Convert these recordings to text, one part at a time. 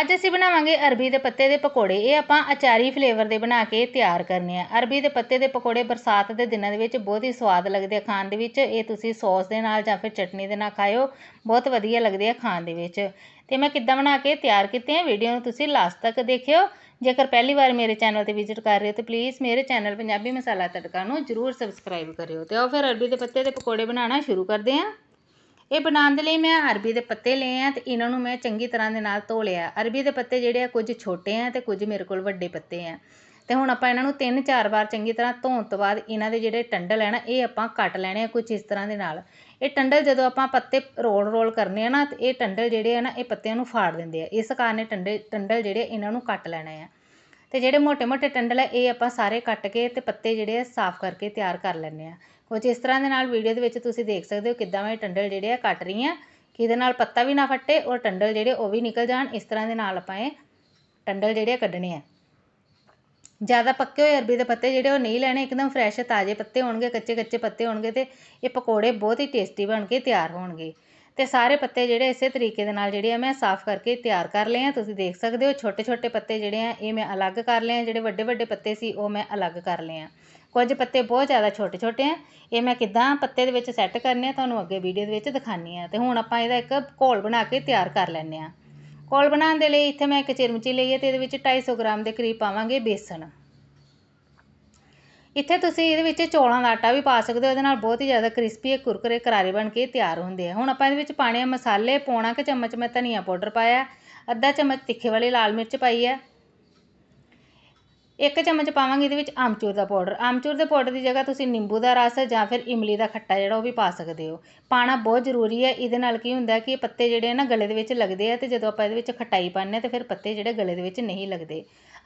ਅੱਜ ਅਸੀਂ ਬਣਾਵਾਂਗੇ ਅਰਬੀ ਦੇ ਪੱਤੇ ਦੇ ਪਕੌੜੇ। ਇਹ ਆਪਾਂ ਅਚਾਰੀ ਫਲੇਵਰ ਦੇ ਬਣਾ ਕੇ ਤਿਆਰ ਕਰਨੇ ਆ। ਅਰਬੀ ਦੇ ਪੱਤੇ ਦੇ ਪਕੌੜੇ ਬਰਸਾਤ ਦੇ ਦਿਨਾਂ ਦੇ ਵਿੱਚ ਬਹੁਤ ਹੀ ਸਵਾਦ ਲੱਗਦੇ ਆ ਖਾਣ ਦੇ ਵਿੱਚ। ਇਹ ਤੁਸੀਂ ਸੌਸ ਦੇ ਨਾਲ ਜਾਂ ਫਿਰ ਚਟਨੀ ਦੇ ਨਾਲ ਖਾਓ ਬਹੁਤ ਵਧੀਆ ਲੱਗਦੇ ਆ ਖਾਣ ਦੇ ਵਿੱਚ। ਤੇ ਮੈਂ ਕਿੱਦਾਂ ਬਣਾ ਕੇ ਤਿਆਰ ਕੀਤੇ ਆ ਵੀਡੀਓ ਨੂੰ ਤੁਸੀਂ ਲਾਸਟ ਤੱਕ ਦੇਖਿਓ। ਜੇਕਰ ਪਹਿਲੀ ਵਾਰ ਮੇਰੇ ਚੈਨਲ ਤੇ ਵਿਜ਼ਿਟ ਕਰ ਰਹੇ ਹੋ ਤਾਂ ਪਲੀਜ਼ ਮੇਰੇ ਚੈਨਲ ਪੰਜਾਬੀ ਮਸਾਲਾ ਤੜਕਾ ਨੂੰ ਜਰੂਰ ਸਬਸਕ੍ਰਾਈਬ ਕਰਿਓ। ਤੇ ਆਓ ਫਿਰ ਅਰਬੀ ਦੇ ਪੱਤੇ ਦੇ ਪਕੌੜੇ ਬਣਾਉਣਾ ਸ਼ੁਰੂ ਕਰਦੇ ਹਾਂ ਇਹ ਬਣਾਉਣ ਦੇ ਲਈ ਮੈਂ ਅਰਬੀ ਦੇ ਪੱਤੇ ਲਏ ਆ ਅਤੇ ਇਹਨਾਂ ਨੂੰ ਮੈਂ ਚੰਗੀ ਤਰ੍ਹਾਂ ਦੇ ਨਾਲ ਧੋ ਲਿਆ। ਅਰਬੀ ਦੇ ਪੱਤੇ ਜਿਹੜੇ ਆ ਕੁਝ ਛੋਟੇ ਆ ਅਤੇ ਕੁਝ ਮੇਰੇ ਕੋਲ ਵੱਡੇ ਪੱਤੇ ਆ। ਅਤੇ ਹੁਣ ਆਪਾਂ ਇਹਨਾਂ ਨੂੰ ਤਿੰਨ ਚਾਰ ਵਾਰ ਚੰਗੀ ਤਰ੍ਹਾਂ ਧੋਣ ਤੋਂ ਬਾਅਦ ਇਹਨਾਂ ਦੇ ਜਿਹੜੇ ਟੰਡਲ ਹੈ ਨਾ, ਇਹ ਆਪਾਂ ਕੱਟ ਲੈਣੇ ਆ ਕੁਝ ਇਸ ਤਰ੍ਹਾਂ ਦੇ ਨਾਲ। ਇਹ ਟੰਡਲ ਜਦੋਂ ਆਪਾਂ ਪੱਤੇ ਰੋਲ ਰੋਲ ਕਰਨੇ ਆ ਨਾ, ਤੇ ਇਹ ਟੰਡਲ ਜਿਹੜੇ ਆ ਨਾ, ਇਹ ਪੱਤਿਆਂ ਨੂੰ ਫਾੜ ਦਿੰਦੇ ਆ। ਇਸ ਕਾਰਨ ਇਹ ਟੰਡੇ, ਟੰਡਲ ਜਿਹੜੇ ਇਹਨਾਂ ਨੂੰ ਕੱਟ ਲੈਣੇ ਆ। ਤੇ ਜਿਹੜੇ ਮੋٹے ਮੋٹے ਟੰਡਲ ਆ, ਇਹ ਆਪਾਂ ਸਾਰੇ ਕੱਟ ਕੇ ਤੇ ਪੱਤੇ ਜਿਹੜੇ ਆ ਸਾਫ਼ ਕਰਕੇ ਤਿਆਰ ਕਰ ਲੈਣੇ ਆ। ਕੁਝ ਇਸ ਤਰ੍ਹਾਂ ਦੇ ਨਾਲ ਵੀਡੀਓ ਦੇ ਵਿੱਚ ਤੁਸੀਂ ਦੇਖ ਸਕਦੇ ਹੋ ਕਿੱਦਾਂ ਮੈਂ ਟੰਡਲ ਜਿਹੜੇ ਆ ਕੱਟ ਰਹੀ ਆ ਕਿ ਇਹਦੇ ਨਾਲ ਪੱਤਾ ਵੀ ਨਾ ਫੱਟੇ ਔਰ ਟੰਡਲ ਜਿਹੜੇ ਉਹ ਵੀ ਨਿਕਲ ਜਾਣ, ਇਸ ਤਰ੍ਹਾਂ ਦੇ ਨਾਲ ਆਪਾਂ ਇਹ ਟੰਡਲ ਜਿਹੜੇ ਆ ਕੱਢਣੇ ਆ। ਜ਼ਿਆਦਾ ਪੱਕੇ ਹੋਏ ਅਰਬੀ ਦੇ ਪੱਤੇ ਜਿਹੜੇ ਉਹ ਨਹੀਂ ਲੈਣੇ, ਇੱਕਦਮ ਫਰੈਸ਼ ਤਾਜ਼ੇ ਪੱਤੇ ਹੋਣਗੇ ਕੱਚੇ ਕੱਚੇ ਪੱਤੇ ਹੋਣਗੇ ਤੇ ਇਹ ਪਕੌੜੇ ਬਹੁਤ ਹੀ ਟੇਸਟੀ ਬਣ ਕੇ ਤਿਆਰ ਹੋਣਗੇ। ਤੇ ਸਾਰੇ ਪੱਤੇ ਜਿਹੜੇ ਇਸੇ ਤਰੀਕੇ ਦੇ ਨਾਲ ਜਿਹੜੇ ਆ ਮੈਂ ਸਾਫ਼ ਕਰਕੇ ਤਿਆਰ ਕਰ ਲਏ ਆ, ਤੁਸੀਂ ਦੇਖ ਸਕਦੇ ਹੋ ਛੋਟੇ ਛੋਟੇ ਪੱਤੇ ਜਿਹੜੇ ਆ ਇਹ ਮੈਂ ਅਲੱਗ ਕਰ ਲਏ ਆ, ਜਿਹੜੇ ਵੱਡੇ ਵੱਡੇ ਪੱਤੇ ਸੀ ਉਹ ਮੈਂ ਅਲੱਗ ਕਰ ਲਏ ਆ। ਕੁਝ ਪੱਤੇ ਬਹੁਤ ਜ਼ਿਆਦਾ ਛੋਟੇ ਛੋਟੇ ਆ। ਇਹ ਮੈਂ ਕਿੱਦਾਂ ਪੱਤੇ ਦੇ ਵਿੱਚ ਸੈੱਟ ਕਰਨੇ ਆ, ਤੁਹਾਨੂੰ ਅੱਗੇ ਵੀਡੀਓ ਦੇ ਵਿੱਚ ਦਿਖਾਣੀ ਆ। ਤੇ ਹੁਣ ਆਪਾਂ ਇਹਦਾ ਇੱਕ ਘੋਲ ਬਣਾ ਕੇ ਤਿਆਰ ਕਰ ਲੈਣੇ ਆ। ਘੋਲ ਬਣਾਉਣ ਦੇ ਲਈ ਇੱਥੇ ਮੈਂ ਇੱਕ ਚਿਰਮਚੀ ਲਈ ਹੈ ਤੇ ਇਹਦੇ ਵਿੱਚ 250 ਗ੍ਰਾਮ ਦੇ ਕਰੀਬ ਪਾਵਾਂਗੇ ਬੇਸਣ। ਇੱਥੇ ਤੁਸੀਂ ਇਹਦੇ ਵਿੱਚ ਚੌਲਾਂ ਦਾ ਆਟਾ ਵੀ ਪਾ ਸਕਦੇ ਹੋ, ਇਹਦੇ ਨਾਲ ਬਹੁਤ ਹੀ ਜ਼ਿਆਦਾ ਕ੍ਰਿਸਪੀ ਕੁਰਕਰੇ ਕਰਾਰੇ ਬਣ ਕੇ ਤਿਆਰ ਹੁੰਦੇ ਆ। ਹੁਣ ਆਪਾਂ ਇਹਦੇ ਵਿੱਚ ਪਾਣੇ ਆ ਮਸਾਲੇ, ਪੌਣਾ ਕੁ ਚਮਚ ਮੈਂ ਧਨੀਆ ਪਾਊਡਰ ਪਾਇਆ, ਅੱਧਾ ਚਮਚ ਤਿੱਖੇ ਵਾਲੀ ਲਾਲ ਮਿਰਚ ਪਾਈ ਹੈ ਇੱਕ ਚਮਚ ਪਾਵਾਂਗੇ ਇਹਦੇ ਵਿੱਚ ਆਮਚੂਰ ਦਾ ਪਾਊਡਰ। ਆਮਚੂਰ ਦੇ ਪਾਊਡਰ ਦੀ ਜਗ੍ਹਾ ਤੁਸੀਂ ਨਿੰਬੂ ਦਾ ਰਸ ਜਾਂ ਫਿਰ ਇਮਲੀ ਦਾ ਖੱਟਾ ਜਿਹੜਾ ਉਹ ਵੀ ਪਾ ਸਕਦੇ ਹੋ। ਪਾਣਾ ਬਹੁਤ ਜ਼ਰੂਰੀ ਹੈ। ਇਹਦੇ ਨਾਲ ਕੀ ਹੁੰਦਾ ਕਿ ਪੱਤੇ ਜਿਹੜੇ ਆ ਨਾ ਗਲੇ ਦੇ ਵਿੱਚ ਲੱਗਦੇ ਆ ਤੇ ਜਦੋਂ ਆਪਾਂ ਇਹਦੇ ਵਿੱਚ ਖਟਾਈ ਪਾਉਂਦੇ ਤੇ ਫਿਰ ਪੱਤੇ ਜਿਹੜੇ ਗਲੇ ਦੇ ਵਿੱਚ ਨਹੀਂ ਲੱਗਦੇ।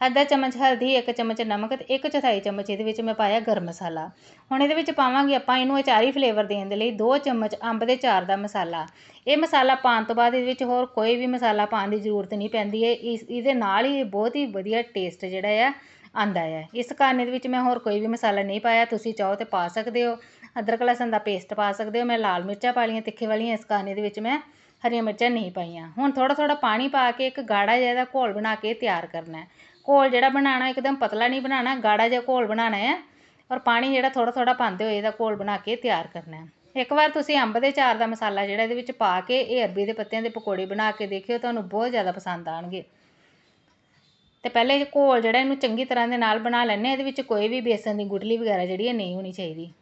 ਅੱਧਾ ਚਮਚ ਹਲਦੀ, ਇੱਕ ਚਮਚ ਨਮਕ ਤੇ ਇੱਕ ਚੌਥਾਈ ਚਮਚ ਇਹਦੇ ਵਿੱਚ ਮੈਂ ਪਾਇਆ ਗਰਮ ਮਸਾਲਾ। ਹੁਣ ਇਹਦੇ ਵਿੱਚ ਪਾਵਾਂਗੇ ਆਪਾਂ ਇਹਨੂੰ ਅਚਾਰੀ ਫਲੇਵਰ ਦੇਣ ਦੇ ਲਈ 2 ਚਮਚ ਅੰਬ ਦੇ ਚਾਰ ਦਾ ਮਸਾਲਾ। ਇਹ ਮਸਾਲਾ ਪਾਉਣ ਤੋਂ ਬਾਅਦ ਇਹਦੇ ਵਿੱਚ ਹੋਰ ਕੋਈ ਵੀ ਮਸਾਲਾ ਪਾਉਣ ਦੀ ਜ਼ਰੂਰਤ ਨਹੀਂ ਪੈਂਦੀ। ਹੈ ਇਸ, ਇਹਦੇ ਨਾਲ ਹੀ ਬਹੁਤ ਹੀ ਵਧੀਆ ਟੇਸਟ ਜਿਹੜਾ ਆ ਆਉਂਦਾ ਹੈ। ਇਸ ਕਾਰਨ ਦੇ ਵਿੱਚ ਮੈਂ ਹੋਰ ਕੋਈ ਵੀ ਮਸਾਲਾ ਨਹੀਂ ਪਾਇਆ। ਤੁਸੀਂ ਚਾਹੋ ਤਾਂ ਪਾ ਸਕਦੇ ਹੋ। ਅਦਰਕ ਲਸਣ ਦਾ ਪੇਸਟ ਪਾ ਸਕਦੇ ਹੋ। ਮੈਂ ਲਾਲ ਮਿਰਚਾਂ ਪਾ ਲਈਆਂ, ਤਿੱਖੇ ਵਾਲੀਆਂ। ਇਸ ਕਾਰਨ ਦੇ ਵਿੱਚ ਮੈਂ ਹਰੀਆਂ ਮਿਰਚਾਂ ਨਹੀਂ ਪਾਈਆਂ। ਹੁਣ ਥੋੜ੍ਹਾ ਥੋੜ੍ਹਾ ਪਾਣੀ ਪਾ ਕੇ ਇੱਕ ਗਾੜਾ ਜਿਹਾ ਦਾ ਘੋਲ ਬਣਾ ਕੇ ਤਿਆਰ ਕਰਨਾ ਹੈ। ਘੋਲ ਜਿਹੜਾ ਬਣਾਉਣਾ, ਇੱਕਦਮ ਪਤਲਾ ਨਹੀਂ ਬਣਾਉਣਾ, ਗਾੜਾ ਜਿਹਾ ਘੋਲ ਬਣਾਉਣਾ ਹੈ ਔਰ ਪਾਣੀ ਜਿਹੜਾ ਥੋੜ੍ਹਾ ਥੋੜ੍ਹਾ ਪਾਉਂਦੇ ਹੋਏ ਇਹਦਾ ਘੋਲ ਬਣਾ ਕੇ ਤਿਆਰ ਕਰਨਾ ਹੈ। ਇੱਕ ਵਾਰ ਤੁਸੀਂ ਅੰਬ ਦੇ ਚਾਰ ਦਾ ਮਸਾਲਾ ਜਿਹੜਾ ਇਹਦੇ ਵਿੱਚ ਪਾ ਕੇ ਇਹ ਅਰਬੀ ਦੇ ਪੱਤਿਆਂ ਦੇ ਪਕੌੜੇ ਬਣਾ ਕੇ ਦੇਖਿਓ, ਤੁਹਾਨੂੰ ਬਹੁਤ ਜ਼ਿਆਦਾ ਪਸੰਦ ਆਣਗੇ ਅਤੇ ਪਹਿਲੇ ਇਹ ਘੋਲ ਜਿਹੜਾ ਇਹਨੂੰ ਚੰਗੀ ਤਰ੍ਹਾਂ ਦੇ ਨਾਲ ਬਣਾ ਲੈਣੇ ਇਹਦੇ ਵਿੱਚ ਕੋਈ ਵੀ ਬੇਸਣ ਦੀ ਗੁਟਲੀ ਵਗੈਰਾ ਜਿਹੜੀ ਹੈ ਨਹੀਂ ਹੋਣੀ ਚਾਹੀਦੀ।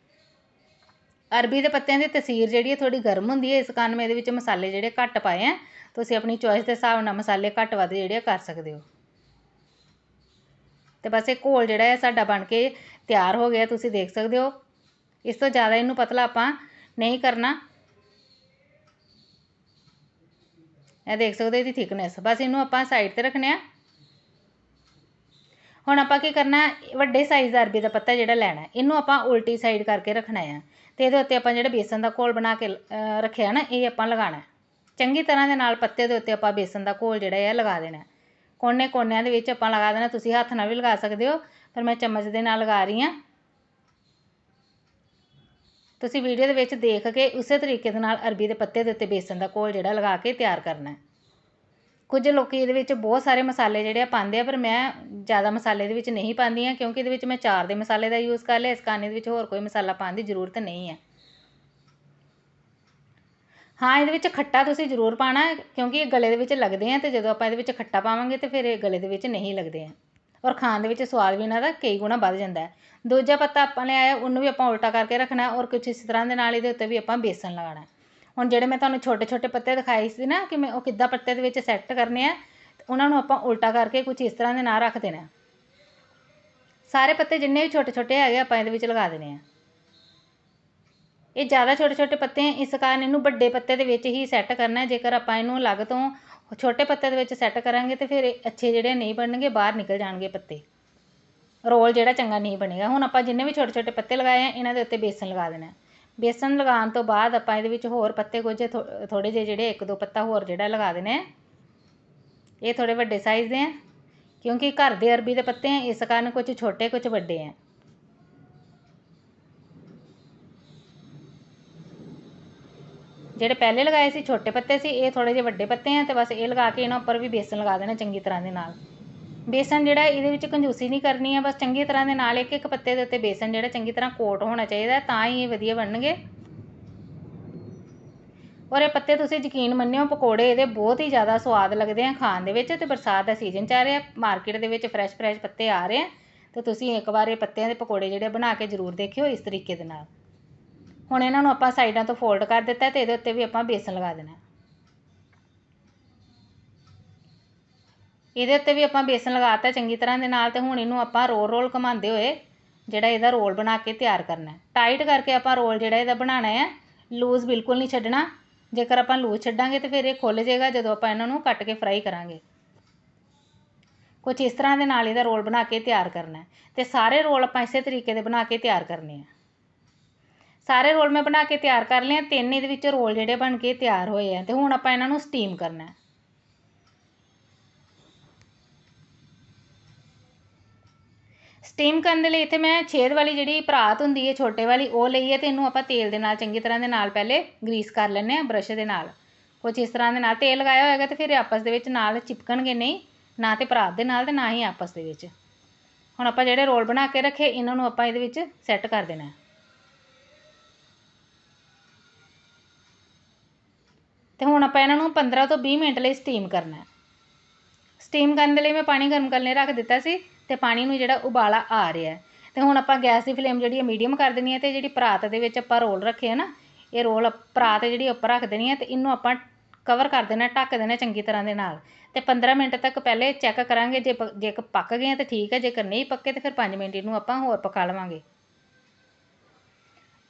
ਅਰਬੀ ਦੇ ਪੱਤਿਆਂ ਦੀ ਤਸੀਰ ਜਿਹੜੀ ਹੈ ਥੋੜੀ ਗਰਮ ਹੁੰਦੀ ਹੈ, ਇਸ ਕਾਰਨ ਮੈਂ ਇਹਦੇ ਵਿੱਚ ਮਸਾਲੇ ਜਿਹੜੇ ਘੱਟ ਪਾਏ ਆ। ਤੁਸੀਂ ਆਪਣੀ ਚੋਇਸ ਦੇ ਹਿਸਾਬ ਨਾਲ ਮਸਾਲੇ ਘੱਟ ਵੱਧ ਜਿਹੜੇ ਕਰ ਸਕਦੇ ਹੋ। ਤੇ ਬਸ ਇਹ ਘੋਲ ਜਿਹੜਾ ਹੈ ਸਾਡਾ ਬਣ ਕੇ ਤਿਆਰ ਹੋ ਗਿਆ, ਤੁਸੀਂ ਦੇਖ ਸਕਦੇ ਹੋ। ਇਸ ਤੋਂ ਜ਼ਿਆਦਾ ਇਹਨੂੰ ਪਤਲਾ ਆਪਾਂ ਨਹੀਂ ਕਰਨਾ। ਇਹ ਦੇਖ ਸਕਦੇ ਹੋ ਇਹਦੀ ਥਿਕਨੈਸ। ਬਸ ਇਹਨੂੰ ਆਪਾਂ ਸਾਈਡ ਤੇ ਰੱਖਣਾ ਹੈ ਹੁਣ ਆਪਾਂ ਕੀ ਕਰਨਾ, ਵੱਡੇ ਸਾਈਜ਼ ਦਾ ਅਰਬੀ ਦਾ ਪੱਤਾ ਜਿਹੜਾ ਲੈਣਾ, ਇਹਨੂੰ ਆਪਾਂ ਉਲਟੀ ਸਾਈਡ ਕਰਕੇ ਰੱਖਣਾ ਆ। ਤੇ ਇਹਦੇ ਉੱਤੇ ਆਪਾਂ ਜਿਹੜਾ ਬੇਸਨ ਦਾ ਘੋਲ ਬਣਾ ਕੇ ਰੱਖਿਆ ਨਾ, ਇਹ ਆਪਾਂ ਲਗਾਉਣਾ। ਚੰਗੀ ਤਰ੍ਹਾਂ ਦੇ ਨਾਲ ਪੱਤੇ ਦੇ ਉੱਤੇ ਆਪਾਂ ਬੇਸਨ ਦਾ ਘੋਲ ਜਿਹੜਾ ਹੈ ਲਗਾ ਦੇਣਾ। ਕੋਨੇ ਕੋਨਿਆਂ ਦੇ ਵਿੱਚ ਆਪਾਂ ਲਗਾ ਦੇਣਾ, ਤੁਸੀਂ ਹੱਥ ਨਾਲ ਵੀ ਲਗਾ ਸਕਦੇ ਹੋ, ਪਰ ਮੈਂ ਚਮਚ ਦੇ ਨਾਲ ਲਗਾ ਰਹੀ ਹਾਂ। ਤੁਸੀਂ ਵੀਡੀਓ ਦੇ ਵਿੱਚ ਦੇਖ ਕੇ ਉਸੇ ਤਰੀਕੇ ਦੇ ਨਾਲ ਅਰਬੀ ਦੇ ਪੱਤੇ ਦੇ ਉੱਤੇ ਬੇਸਨ ਦਾ ਘੋਲ ਜਿਹੜਾ ਲਗਾ ਕੇ ਤਿਆਰ ਕਰਨਾ। ਹੈ ਕੁਝ ਲੋਕ ਇਹਦੇ ਵਿੱਚ ਬਹੁਤ ਸਾਰੇ ਮਸਾਲੇ ਜਿਹੜੇ ਆ ਪਾਉਂਦੇ ਆ, ਪਰ ਮੈਂ ਜ਼ਿਆਦਾ ਮਸਾਲੇ ਇਹਦੇ ਵਿੱਚ ਨਹੀਂ ਪਾਉਂਦੀ ਹਾਂ, ਕਿਉਂਕਿ ਇਹਦੇ ਵਿੱਚ ਮੈਂ ਚਾਰ ਦੇ ਮਸਾਲੇ ਦਾ ਯੂਜ਼ ਕਰ ਲਿਆ, ਇਸ ਕਾਰਨ ਇਹਦੇ ਵਿੱਚ ਹੋਰ ਕੋਈ ਮਸਾਲਾ ਪਾਉਣ ਦੀ ਜ਼ਰੂਰਤ ਨਹੀਂ ਹੈ। ਹਾਂ, ਇਹਦੇ ਵਿੱਚ ਖੱਟਾ ਤੁਸੀਂ ਜ਼ਰੂਰ ਪਾਣਾ ਕਿਉਂਕਿ ਇਹ ਗਲੇ ਦੇ ਵਿੱਚ ਲੱਗਦੇ ਆ ਤੇ ਜਦੋਂ ਆਪਾਂ ਇਹਦੇ ਵਿੱਚ ਖੱਟਾ ਪਾਵਾਂਗੇ ਤੇ ਫਿਰ ਇਹ ਗਲੇ ਦੇ ਵਿੱਚ ਨਹੀਂ ਲੱਗਦੇ ਆ। ਔਰ ਖਾਣ ਦੇ ਵਿੱਚ ਸਵਾਦ ਵੀ ਇਹਨਾਂ ਦਾ ਕਈ ਗੁਣਾ ਵੱਧ ਜਾਂਦਾ ਹੈ। ਦੂਜਾ ਪੱਤਾ ਆਪਾਂ ਨੇ ਆਇਆ, ਉਹਨੂੰ ਵੀ ਆਪਾਂ ਉਲਟਾ ਕਰਕੇ ਰੱਖਣਾ, ਔਰ ਕੁਝ ਇਸ ਤਰ੍ਹਾਂ ਦੇ ਨਾਲ ਇਹਦੇ ਉੱਤੇ ਵੀ ਆਪਾਂ ਬੇਸਨ ਲਗਾਉਣਾ ਹੁਣ ਜਿਹੜੇ ਮੈਂ ਤੁਹਾਨੂੰ ਛੋਟੇ ਛੋਟੇ ਪੱਤੇ ਦਿਖਾਏ ਸੀ ਨਾ ਕਿ ਮੈਂ ਉਹ ਕਿੱਦਾਂ ਪੱਤੇ ਦੇ ਵਿੱਚ ਸੈੱਟ ਕਰਨੇ ਆ, ਉਹਨਾਂ ਨੂੰ ਆਪਾਂ ਉਲਟਾ ਕਰਕੇ ਕੁਝ ਇਸ ਤਰ੍ਹਾਂ ਦੇ ਨਾਲ ਰੱਖ ਦੇਣਾ। ਸਾਰੇ ਪੱਤੇ ਜਿੰਨੇ ਵੀ ਛੋਟੇ ਛੋਟੇ ਹੈਗੇ ਆਪਾਂ ਇਹਦੇ ਵਿੱਚ ਲਗਾ ਦੇਣੇ ਆ। ਇਹ ਜ਼ਿਆਦਾ ਛੋਟੇ ਛੋਟੇ ਪੱਤੇ ਇਸ ਕਾਰਨ ਇਹਨੂੰ ਵੱਡੇ ਪੱਤੇ ਦੇ ਵਿੱਚ ਹੀ ਸੈੱਟ ਕਰਨਾ ਜੇਕਰ ਆਪਾਂ ਇਹਨੂੰ ਅਲੱਗ ਤੋਂ ਛੋਟੇ ਪੱਤੇ ਦੇ ਵਿੱਚ ਸੈੱਟ ਕਰਾਂਗੇ ਤੇ ਫਿਰ ਇਹ ਅੱਛੇ ਜਿਹੜੇ ਨਹੀਂ ਬਣਨਗੇ, ਬਾਹਰ ਨਿਕਲ ਜਾਣਗੇ ਪੱਤੇ। ਰੋਲ ਜਿਹੜਾ ਚੰਗਾ ਨਹੀਂ ਬਣੇਗਾ। ਹੁਣ ਆਪਾਂ ਜਿੰਨੇ ਵੀ ਛੋਟੇ ਛੋਟੇ ਪੱਤੇ ਲਗਾਏ ਆ, ਇਹਨਾਂ ਦੇ ਉੱਤੇ ਬੇਸਨ ਲਗਾ ਦੇਣਾ। ਬੇਸਨ ਲਗਾਉਣ ਤੋਂ ਬਾਅਦ ਆਪਾਂ ਇਹਦੇ ਵਿੱਚ ਹੋਰ ਪੱਤੇ ਕੁਝ ਥੋੜ੍ਹੇ ਜਿਹੇ ਜਿਹੜੇ ਇੱਕ ਦੋ ਪੱਤਾ ਹੋਰ ਜਿਹੜਾ ਲਗਾ ਦੇਣੇ ਇਹ ਥੋੜ੍ਹੇ ਵੱਡੇ ਸਾਈਜ਼ ਦੇ ਆ, ਕਿਉਂਕਿ ਘਰ ਦੇ ਅਰਬੀ ਦੇ ਪੱਤੇ ਆ, ਇਸ ਕਾਰਨ ਕੁਝ ਛੋਟੇ ਕੁਝ ਵੱਡੇ ਆ। ਜਿਹੜੇ ਪਹਿਲੇ ਲਗਾਏ ਸੀ, ਛੋਟੇ ਪੱਤੇ ਸੀ, ਇਹ ਥੋੜੇ ਜਿਹੇ ਵੱਡੇ ਪੱਤੇ ਆ ਤੇ ਬਸ ਇਹ ਲਗਾ ਕੇ ਇਹਨਾਂ ਉੱਪਰ ਵੀ ਬੇਸਨ ਲਗਾ ਦੇਣਾ ਚੰਗੀ ਤਰ੍ਹਾਂ ਦੇ ਨਾਲ। ਬੇਸਨ ਜਿਹੜਾ ਇਹਦੇ ਵਿੱਚ ਕੰਜੂਸੀ ਨਹੀਂ ਕਰਨੀ ਹੈ ਬਸ ਚੰਗੀ ਤਰ੍ਹਾਂ ਦੇ ਨਾਲ ਇੱਕ ਇੱਕ ਪੱਤੇ ਦੇ ਉੱਤੇ ਬੇਸਨ ਜਿਹੜਾ ਚੰਗੀ ਤਰ੍ਹਾਂ ਕੋਟ ਹੋਣਾ ਚਾਹੀਦਾ, ਤਾਂ ਹੀ ਇਹ ਵਧੀਆ ਬਣਨਗੇ। ਔਰ ਇਹ ਪੱਤੇ ਤੁਸੀਂ ਯਕੀਨ ਮੰਨਿਓ, ਪਕੌੜੇ ਇਹਦੇ ਬਹੁਤ ਹੀ ਜ਼ਿਆਦਾ ਸਵਾਦ ਲੱਗਦੇ ਆ ਖਾਣ ਦੇ ਵਿੱਚ ਤੇ ਬਰਸਾਤ ਦਾ ਸੀਜ਼ਨ ਚੱਲ ਰਿਹਾ ਮਾਰਕੀਟ ਦੇ ਵਿੱਚ ਫਰੈਸ਼ ਫਰੈਸ਼ ਪੱਤੇ ਆ ਰਹੇ ਆ, ਤੇ ਤੁਸੀਂ ਇੱਕ ਵਾਰ ਇਹ ਪੱਤਿਆਂ ਦੇ ਪਕੌੜੇ ਜਿਹੜੇ ਬਣਾ ਕੇ ਜ਼ਰੂਰ ਦੇਖਿਓ ਇਸ ਤਰੀਕੇ ਦੇ ਨਾਲ। ਹੁਣ ਇਹਨਾਂ ਨੂੰ ਆਪਾਂ ਸਾਈਡਾਂ ਤੋਂ ਫੋਲਡ ਕਰ ਦਿੱਤਾ ਤੇ ਇਹਦੇ ਉੱਤੇ ਵੀ ਆਪਾਂ ਬੇਸਨ ਲਗਾ ਦੇਣਾ। ਇਹਦੇ ਉੱਤੇ ਵੀ ਆਪਾਂ ਬੇਸਨ ਲਗਾਤਾ ਚੰਗੀ ਤਰ੍ਹਾਂ ਦੇ ਨਾਲ ਤੇ ਹੁਣ ਇਹਨੂੰ ਆਪਾਂ ਰੋਲ ਰੋਲ ਘੁਮਾਉਂਦੇ ਹੋਏ ਜਿਹੜਾ ਇਹਦਾ ਰੋਲ ਬਣਾ ਕੇ ਤਿਆਰ ਕਰਨਾ ਟਾਈਟ ਕਰਕੇ ਆਪਾਂ ਰੋਲ ਜਿਹੜਾ ਇਹਦਾ ਬਣਾਉਣਾ ਹੈ ਲੂਜ਼ ਬਿਲਕੁਲ ਨਹੀਂ ਛੱਡਣਾ। ਜੇਕਰ ਆਪਾਂ ਲੂਜ਼ ਛੱਡਾਂਗੇ ਤੇ ਫਿਰ ਇਹ ਖੁੱਲ ਜਾਏਗਾ ਜਦੋਂ ਆਪਾਂ ਇਹਨਾਂ ਨੂੰ ਕੱਟ ਕੇ ਫਰਾਈ ਕਰਾਂਗੇ। ਕੁਝ ਇਸ ਤਰ੍ਹਾਂ ਦੇ ਨਾਲ ਇਹਦਾ ਰੋਲ ਬਣਾ ਕੇ ਤਿਆਰ ਕਰਨਾ ਹੈ। ਤੇ ਸਾਰੇ ਰੋਲ ਆਪਾਂ ਇਸੇ ਤਰੀਕੇ ਦੇ ਬਣਾ ਕੇ ਤਿਆਰ ਕਰਨੇ ਆ। ਸਾਰੇ ਰੋਲ ਮੈਂ ਬਣਾ ਕੇ ਤਿਆਰ ਕਰ ਲਏ ਤਿੰਨ ਇਹਦੇ ਵਿੱਚ ਰੋਲ ਜਿਹੜੇ ਬਣ ਕੇ ਤਿਆਰ ਹੋਏ ਆ। ਤੇ ਹੁਣ ਆਪਾਂ ਇਹਨਾਂ ਨੂੰ ਸਟੀਮ ਕਰਨਾ ਸਟੀਮ ਕਰਨ ਦੇ ਲਈ ਇੱਥੇ ਮੈਂ ਛੇਦ ਵਾਲੀ ਜਿਹੜੀ ਪਰਾਤ ਹੁੰਦੀ ਹੈ, ਛੋਟੇ ਵਾਲੀ, ਉਹ ਲਈ ਹੈ ਤੇ ਇਹਨੂੰ ਆਪਾਂ ਤੇਲ ਦੇ ਨਾਲ, ਚੰਗੀ ਤਰ੍ਹਾਂ ਦੇ ਨਾਲ ਪਹਿਲੇ ਗਰੀਸ ਕਰ ਲੈਂਦੇ ਆ ਬਰਸ਼ ਦੇ ਨਾਲ। ਕੁਝ ਇਸ ਤਰ੍ਹਾਂ ਦੇ ਨਾਲ ਤੇਲ ਲਗਾਇਆ ਹੋਏਗਾ ਤੇ ਫਿਰ ਆਪਸ ਦੇ ਵਿੱਚ ਨਾਲ ਚਿਪਕਣਗੇ ਨਹੀਂ, ਨਾ ਤੇ ਪਰਾਤ ਦੇ ਨਾਲ ਤੇ ਨਾ ਹੀ ਆਪਸ ਦੇ ਵਿੱਚ। ਹੁਣ ਆਪਾਂ ਜਿਹੜੇ ਰੋਲ ਬਣਾ ਕੇ ਰੱਖੇ, ਇਹਨਾਂ ਨੂੰ ਆਪਾਂ ਇਹਦੇ ਵਿੱਚ ਸੈੱਟ ਕਰ ਦੇਣਾ ਹੈ। ਤੇ ਹੁਣ ਆਪਾਂ ਇਹਨਾਂ ਨੂੰ 15 ਤੋਂ 20 ਮਿੰਟ ਲਈ ਸਟੀਮ ਕਰਨਾ ਹੈ। ਸਟੀਮ ਕਰਨ ਦੇ ਲਈ ਮੈਂ ਪਾਣੀ ਗਰਮ ਕਰਨ ਲਈ ਰੱਖ ਦਿੱਤਾ ਸੀ ਅਤੇ ਪਾਣੀ ਨੂੰ ਜਿਹੜਾ ਉਬਾਲਾ ਆ ਰਿਹਾ ਅਤੇ ਹੁਣ ਆਪਾਂ ਗੈਸ ਦੀ ਫਲੇਮ ਜਿਹੜੀ ਹੈ ਮੀਡੀਅਮ ਕਰ ਦੇਣੀ ਹੈ ਅਤੇ ਜਿਹੜੀ ਪਰਾਤ ਦੇ ਵਿੱਚ ਆਪਾਂ ਰੋਲ ਰੱਖੇ ਆ ਨਾ, ਇਹ ਰੋਲ ਪਰਾਤ ਜਿਹੜੀ ਉੱਪਰ ਰੱਖ ਦੇਣੀ ਹੈ ਅਤੇ ਇਹਨੂੰ ਆਪਾਂ ਕਵਰ ਕਰ ਦੇਣਾ, ਢੱਕ ਦੇਣਾ ਚੰਗੀ ਤਰ੍ਹਾਂ ਦੇ ਨਾਲ। ਤੇ 15 ਮਿੰਟ ਤੱਕ ਪਹਿਲੇ ਚੈੱਕ ਕਰਾਂਗੇ ਜੇ ਪ- ਜੇ ਪੱਕ ਗਏ ਆ ਤੇ ਠੀਕ ਹੈ ਜੇਕਰ ਨਹੀਂ ਪੱਕੇ ਤਾਂ ਫਿਰ 5 ਮਿੰਟ ਇਹਨੂੰ ਆਪਾਂ ਹੋਰ ਪਕਾ ਲਵਾਂਗੇ।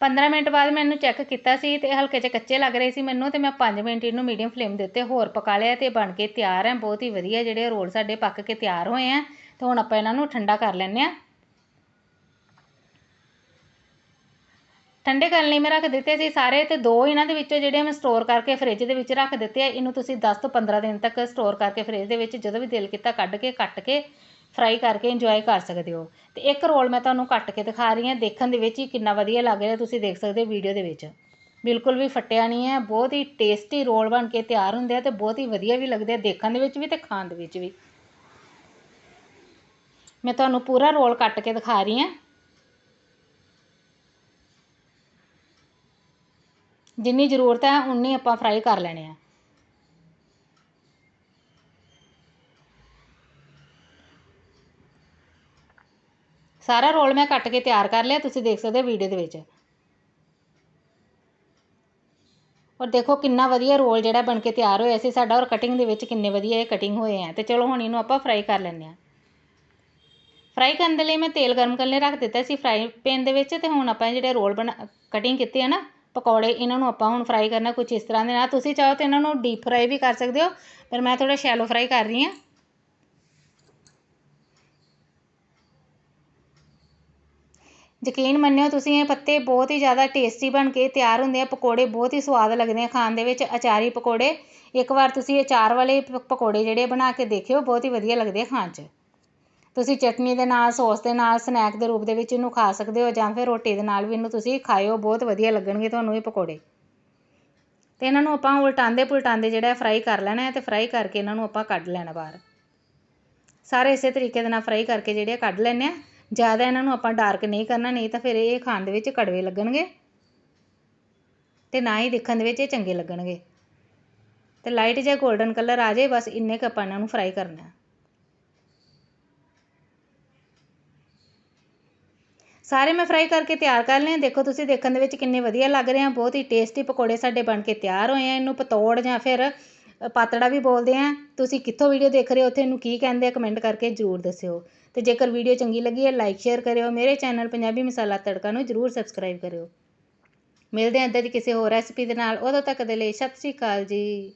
15 ਮਿੰਟ ਬਾਅਦ ਮੈਂ ਇਹਨੂੰ ਚੈੱਕ ਕੀਤਾ ਸੀ ਤੇ ਹਲਕੇ ਜਿਹੇ ਕੱਚੇ ਲੱਗ ਰਹੇ ਸੀ ਮੈਨੂੰ ਤੇ ਮੈਂ 5 ਮਿੰਟ ਇਹਨੂੰ ਮੀਡੀਅਮ ਫਲੇਮ ਦੇ ਉੱਤੇ ਹੋਰ ਪਕਾ ਲਿਆ ਤੇ ਬਣ ਕੇ ਤਿਆਰ ਹੈ ਬਹੁਤ ਹੀ ਵਧੀਆ ਜਿਹੜੇ ਰੋਲ ਸਾਡੇ ਪੱਕ ਕੇ ਤਿਆਰ ਹੋਏ ਆ ਤੇ ਹੁਣ ਆਪਾਂ ਇਹਨਾਂ ਨੂੰ ਠੰਡਾ ਕਰ ਲੈਂਦੇ ਆ। ਠੰਡੇ ਕਰਨ ਲਈ ਮੈਂ ਰੱਖ ਦਿੱਤੇ ਸੀ ਸਾਰੇ ਤੇ ਦੋ ਇਹਨਾਂ ਦੇ ਵਿੱਚੋਂ ਜਿਹੜੇ ਮੈਂ ਸਟੋਰ ਕਰਕੇ ਫ੍ਰਿਜ ਦੇ ਵਿੱਚ ਰੱਖ ਦਿੱਤੇ ਆ, ਇਹਨੂੰ ਤੁਸੀਂ 10 ਤੋਂ 15 ਦਿਨ ਤੱਕ ਸਟੋਰ ਕਰਕੇ ਫ੍ਰਿਜ ਦੇ ਵਿੱਚ ਜਦੋਂ ਵੀ ਦਿਲ ਕੀਤਾ ਕੱਢ ਕੇ, ਕੱਟ ਕੇ ਫਰਾਈ ਕਰਕੇ ਇੰਜੋਏ ਕਰ ਸਕਦੇ ਹੋ। ਅਤੇ ਇੱਕ ਰੋਲ ਮੈਂ ਤੁਹਾਨੂੰ ਕੱਟ ਕੇ ਦਿਖਾ ਰਹੀ ਹਾਂ। ਦੇਖਣ ਦੇ ਵਿੱਚ ਹੀ ਕਿੰਨਾ ਵਧੀਆ ਲੱਗ ਰਿਹਾ। ਤੁਸੀਂ ਦੇਖ ਸਕਦੇ ਹੋ ਵੀਡੀਓ ਦੇ ਵਿੱਚ। ਬਿਲਕੁਲ ਵੀ ਫਟਿਆ ਨਹੀਂ ਹੈ। ਬਹੁਤ ਹੀ ਟੇਸਟੀ ਰੋਲ ਬਣ ਕੇ ਤਿਆਰ ਹੁੰਦੇ ਆ ਅਤੇ ਬਹੁਤ ਹੀ ਵਧੀਆ ਵੀ ਲੱਗਦੇ ਆ ਦੇਖਣ ਦੇ ਵਿੱਚ ਵੀ ਅਤੇ ਖਾਣ ਦੇ ਵਿੱਚ ਵੀ। ਮੈਂ ਤੁਹਾਨੂੰ ਪੂਰਾ ਰੋਲ ਕੱਟ ਕੇ ਦਿਖਾ ਰਹੀ ਹਾਂ। ਜਿੰਨੀ ਜ਼ਰੂਰਤ ਹੈ, ਉਨੀ ਆਪਾਂ ਫਰਾਈ ਕਰ ਲੈਣੇ ਆ। ਸਾਰਾ ਰੋਲ ਮੈਂ ਕੱਟ ਕੇ ਤਿਆਰ ਕਰ ਲਿਆ, ਤੁਸੀਂ ਦੇਖ ਸਕਦੇ ਹੋ ਵੀਡੀਓ ਦੇ ਵਿੱਚ। ਔਰ ਦੇਖੋ ਕਿੰਨਾ ਵਧੀਆ ਰੋਲ ਜਿਹੜਾ ਬਣ ਕੇ ਤਿਆਰ ਹੋਇਆ ਸੀ ਸਾਡਾ, ਔਰ ਕਟਿੰਗ ਦੇ ਵਿੱਚ ਕਿੰਨੇ ਵਧੀਆ ਇਹ ਕਟਿੰਗ ਹੋਏ ਆ। ਤੇ ਚਲੋ ਹੁਣ ਇਹਨੂੰ ਆਪਾਂ ਫਰਾਈ ਕਰ ਲੈਂਦੇ ਆ ਫਰਾਈ ਕਰਨ ਦੇ ਲਈ ਮੈਂ ਤੇਲ ਗਰਮ ਕਰਨ ਲਈ ਰੱਖ ਦਿੱਤਾ ਸੀ ਫਰਾਈ ਪੈਨ ਦੇ ਵਿੱਚ, ਤੇ ਹੁਣ ਆਪਾਂ ਜਿਹੜੇ ਰੋਲ ਬਣਾ ਕਟਿੰਗ ਕੀਤੇ ਆ ਨਾ, ਪਕੌੜੇ, ਇਹਨਾਂ ਨੂੰ ਆਪਾਂ ਹੁਣ ਫਰਾਈ ਕਰਨਾ ਕੁਝ ਇਸ ਤਰ੍ਹਾਂ ਦੇ ਨਾਲ। ਤੁਸੀਂ ਚਾਹੋ ਤਾਂ ਇਹਨਾਂ ਨੂੰ ਡੀਪ ਫਰਾਈ ਵੀ ਕਰ ਸਕਦੇ ਹੋ, ਪਰ ਮੈਂ ਥੋੜਾ ਸ਼ੈਲੋ ਫਰਾਈ ਕਰ ਰਹੀ ਹਾਂ। ਯਕੀਨ ਮੰਨਿਓ ਤੁਸੀਂ ਇਹ ਪੱਤੇ ਬਹੁਤ ਹੀ ਜ਼ਿਆਦਾ ਟੇਸਟੀ ਬਣ ਕੇ ਤਿਆਰ ਹੁੰਦੇ ਆ, ਪਕੌੜੇ ਬਹੁਤ ਹੀ ਸਵਾਦ ਲੱਗਦੇ ਆ ਖਾਣ ਦੇ ਵਿੱਚ, ਅਚਾਰੀ ਪਕੌੜੇ। ਇੱਕ ਵਾਰ ਤੁਸੀਂ ਅਚਾਰ ਵਾਲੇ ਪ- ਪਕੌੜੇ ਜਿਹੜੇ ਬਣਾ ਕੇ ਦੇਖਿਓ, ਬਹੁਤ ਹੀ ਵਧੀਆ ਲੱਗਦੇ ਆ ਖਾਣ 'ਚ। ਤੁਸੀਂ ਚਟਨੀ ਦੇ ਨਾਲ, ਸੌਸ ਦੇ ਨਾਲ ਸਨੈਕ ਦੇ ਰੂਪ ਦੇ ਵਿੱਚ ਇਹਨੂੰ ਖਾ ਸਕਦੇ ਹੋ ਜਾਂ ਫਿਰ ਰੋਟੀ ਦੇ ਨਾਲ ਵੀ ਇਹਨੂੰ ਤੁਸੀਂ ਖਾਇਓ, ਬਹੁਤ ਵਧੀਆ ਲੱਗਣਗੇ ਤੁਹਾਨੂੰ ਇਹ ਪਕੌੜੇ। ਅਤੇ ਇਹਨਾਂ ਨੂੰ ਆਪਾਂ ਉਲਟਾਉਂਦੇ ਪੁਲਟਾਉਂਦੇ ਜਿਹੜਾ ਫਰਾਈ ਕਰ ਲੈਣਾ ਅਤੇ ਫਰਾਈ ਕਰਕੇ ਇਹਨਾਂ ਨੂੰ ਆਪਾਂ ਕੱਢ ਲੈਣਾ ਬਾਹਰ। ਸਾਰੇ ਇਸੇ ਤਰੀਕੇ ਦੇ ਨਾਲ ਫਰਾਈ ਕਰਕੇ ਜਿਹੜੇ ਆ ਕੱਢ ਲੈਣੇ ਆ। ਜ਼ਿਆਦਾ ਇਹਨਾਂ ਨੂੰ ਆਪਾਂ ਡਾਰਕ ਨਹੀਂ ਕਰਨਾ, ਨਹੀਂ ਤਾਂ ਫਿਰ ਇਹ ਖਾਣ ਦੇ ਵਿੱਚ ਕੜਵੇ ਲੱਗਣਗੇ ਤੇ ਨਾ ਹੀ ਦੇਖਣ ਦੇ ਵਿੱਚ ਇਹ ਚੰਗੇ ਲੱਗਣਗੇ। ਤੇ ਲਾਈਟ ਜਿਹਾ 골ਡਨ ਕਲਰ ਆ ਜਾਏ ਬਸ ਇੰਨੇ ਕੁ ਆਪਾਂ ਇਹਨਾਂ ਨੂੰ ਫਰਾਈ ਕਰਨਾ ਸਾਰੇ ਮੈਂ ਫਰਾਈ ਕਰਕੇ ਤਿਆਰ ਕਰ ਲਏ ਦੇਖੋ, ਤੁਸੀਂ ਦੇਖਣ ਦੇ ਵਿੱਚ ਕਿੰਨੇ ਵਧੀਆ ਲੱਗ ਰਹੇ ਆ। ਬਹੁਤ ਹੀ ਟੇਸਟੀ ਪਕੌੜੇ ਸਾਡੇ ਬਣ ਕੇ ਤਿਆਰ ਹੋਏ ਆ। ਇਹਨੂੰ ਪਤੌੜ ਜਾਂ ਫਿਰ ਪਾਤੜਾ ਵੀ ਬੋਲਦੇ ਆ। ਤੁਸੀਂ ਕਿੱਥੋਂ ਵੀਡੀਓ ਦੇਖ ਰਹੇ ਹੋ, ਉੱਥੇ ਇਹਨੂੰ ਕੀ ਕਹਿੰਦੇ ਆ ਕਮੈਂਟ ਕਰਕੇ ਜਰੂਰ ਦੱਸਿਓ। ਤੇ ਜੇਕਰ ਵੀਡੀਓ ਚੰਗੀ ਲੱਗੀ ਹੈ ਲਾਈਕ ਸ਼ੇਅਰ ਕਰਿਓ। ਮੇਰੇ ਚੈਨਲ ਪੰਜਾਬੀ ਮਸਾਲਾ ਤੜਕਾ ਨੂੰ ਜਰੂਰ ਸਬਸਕ੍ਰਾਈਬ ਕਰਿਓ। ਮਿਲਦੇ ਹਾਂ ਇੱਦਾਂ ਦੀ ਕਿਸੇ ਹੋਰ ਰੈਸਪੀ ਦੇ ਨਾਲ। ਉਦੋਂ ਤੱਕ ਦੇ ਲਈ ਸਤਿ ਸ਼੍ਰੀ ਅਕਾਲ ਜੀ।